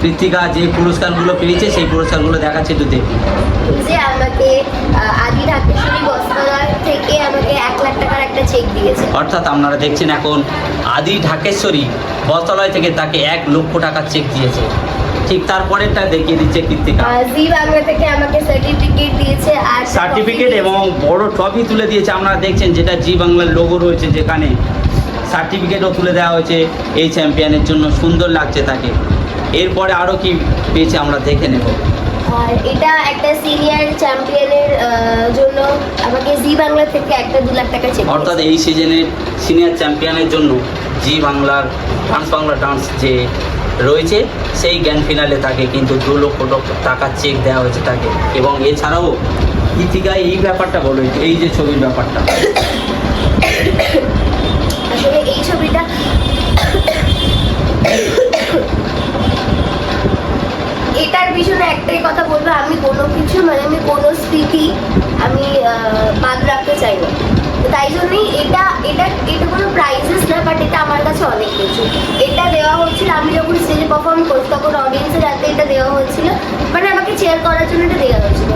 কৃত্তিকা যে পুরস্কারগুলো পেয়েছে সেই পুরস্কারগুলো দেখাচ্ছে একটু দেখুন যে আমাকে আদি ঢাকেশ্বরী বস্ত্রালয় থেকে আমাকে এক লাখ টাকার একটা চেক দিয়েছে। অর্থাৎ আপনারা দেখছেন এখন আদি ঢাকেশ্বরী বস্ত্রালয় থেকে তাকে এক লক্ষ টাকার চেক দিয়েছে। ঠিক তারপরেরটা দেখিয়ে দিচ্ছে কৃত্তিকা আহ, জি বাংলা থেকে আমাকে সার্টিফিকেট দিয়েছে আর সার্টিফিকেট এবং বড় ট্রফি তুলে দিয়েছে। আপনারা দেখছেন যেটা জি বাংলার লোগো রয়েছে যেখানে। সার্টিফিকেটও তুলে দেওয়া হয়েছে এই চ্যাম্পিয়নের জন্য। সুন্দর লাগছে তাকে। এরপরে আরও কি পেয়েছে আমরা দেখে নেব। আর এটা একটা সিনিয়র চ্যাম্পিয়নের জন্য আমাকে জি বাংলা থেকে একটা দু লাখ টাকা চেক অর্থাৎ এই সিজনের সিনিয়র চ্যাম্পিয়নের জন্য জি বাংলার ডান্স বাংলা ডান্স যে রয়েছে সেই গ্র্যান্ড ফিনালে তাকে কিন্তু দু লক্ষ ট- টাকার চেক দেওয়া হয়েছে তাকে। এবং এছাড়াও কৃতিকা এই ব্যাপারটা বলো এই যে ছবির ব্যাপারটা। একটাই কথা বলব, আমি কোনো কিছু মানে আমি কোনো স্মৃতি আমি বাদ রাখতে চাই না। তাই জন্যই এটা এটা এটা কোনো প্রাইজেস না বাট এটা আমার কাছে অনেক কিছু। এটা দেওয়া হচ্ছিল, আমি যখন স্টেজে পারফর্ম করছি, তখন অডিয়েন্সের হাতে এটা দেওয়া হচ্ছিল মানে আমাকে চেয়ার করার জন্য এটা দেওয়া হয়েছিল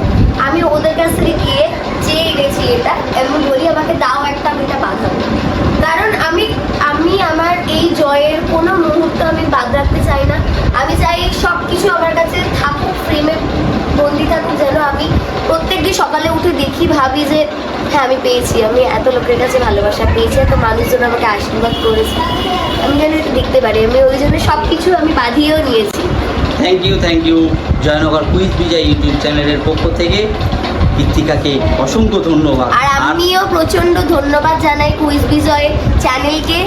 আমি ওদের কাছ থেকে গিয়ে চেয়ে গেছি এটা এমন বলি আমাকে দাও একটা আমি এটা বাঁধাবো কারণ আমি আমি আমার এই জয়ের কোনো মুহূর্ত আমি বাদ রাখতে চাই না আমি চাই সব কিছু আমার কাছে থাকুক ফ্রেমে বন্দি থাকুক যেন আমি প্রত্যেকদিন সকালে উঠে দেখি ভাবি যে হ্যাঁ আমি পেয়েছি আমি এত লোকের কাছে ভালোবাসা পেয়েছি এত মানুষজন আমাকে আশীর্বাদ করেছে। আমি যেন এটা দেখতে পারি। আমি ওই জন্য সব কিছু আমি বাঁধিয়েও নিয়েছি। Thank you thank you Joynagar quiz Bijoy YouTube চ্যানেলের পক্ষ থেকে। কৃত্তিকাকে অসংখ্য ধন্যবাদ। আর আমিও প্রচণ্ড ধন্যবাদ জানাই কুইজ বিজয় চ্যানেলকে।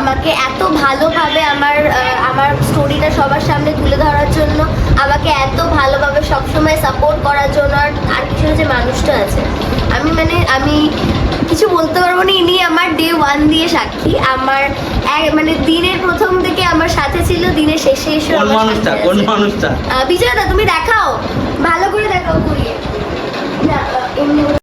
আমাকে এত ভালোভাবে আমার আমার স্টোরিটা সবার সামনে তুলে ধরার জন্য আমাকে এত ভালোভাবে সবসময় সাপোর্ট করার জন্য আর আর কিছু যে মানুষটা আছে। আমি মানে আমি কিছু বলতে পারব না ইনি আমার ডে ওয়ান দিয়ে সাক্ষী। আমার মানে দিনের প্রথম থেকে আমার সাথে ছিল দিনের শেষে এসে কোন মানুষটা? কোন মানুষটা? বিজয়দা তুমি দেখাও। ভালো করে দেখাও ঘুরিয়ে। না এমনি